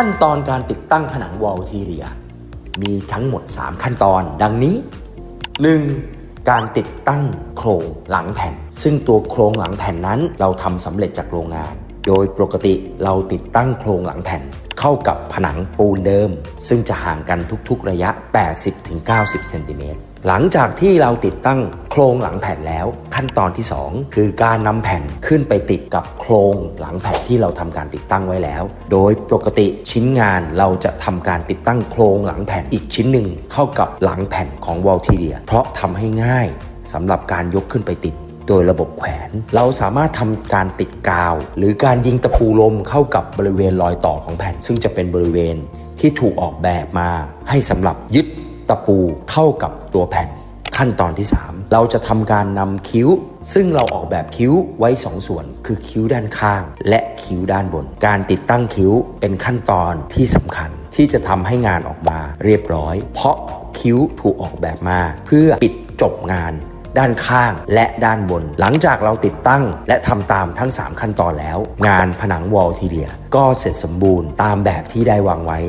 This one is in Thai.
ขั้นตอนการติดตั้งผนังวอลทีเรีย มีทั้งหมด 3 ขั้นตอนดังนี้ 1. การติดตั้งโครงหลังแผ่น ซึ่งตัวโครงหลังแผ่นนั้นเราทำสำเร็จจากโรงงาน โดยปกติเราติดตั้งโครงหลังแผ่น เข้ากับผนังปูนเดิม ซึ่งจะห่างกันทุกๆระยะ 80-90 เซนติเมตรหลังจากที่เราติดตั้งโครงหลังแผ่นแล้ว ขั้นตอนที่ 2 คือการนำแผ่นขึ้นไปติดกับโครงหลังแผ่นที่เราทำการติดตั้งไว้แล้ว โดยปกติชิ้นงานเราจะทำการติดตั้งโครงหลังแผ่นอีกชิ้นหนึ่งเข้ากับหลังแผ่นของวอลทีเรียเพราะทำให้ง่ายสำหรับการยกขึ้นไปติด โดยระบบแขวน เราสามารถทำการติดกาว หรือการยิงตะปูลมเข้ากับบริเวณรอยต่อของแผ่น ซึ่งจะเป็นบริเวณที่ถูกออกแบบมา ให้สำหรับยึดตะปูเข้ากับตัวแผ่น ขั้นตอนที่ 3 เราจะทำการนำคิ้ว ซึ่งเราออกแบบคิ้วไว้ 2 ส่วน คือคิ้วด้านข้าง และคิ้วด้านบน การติดตั้งคิ้วเป็นขั้นตอนที่สำคัญที่จะทำให้งานออกมาเรียบร้อย เพราะคิ้วถูกออกแบบมา เพื่อปิดจบงาน ด้านข้าง และด้านบน หลังจากเราติดตั้ง และทำตามทั้ง 3 ขั้นตอนแล้ว งานผนังวอลทีเดีย ก็เสร็จสมบูรณ์ตามแบบที่ได้วางไว้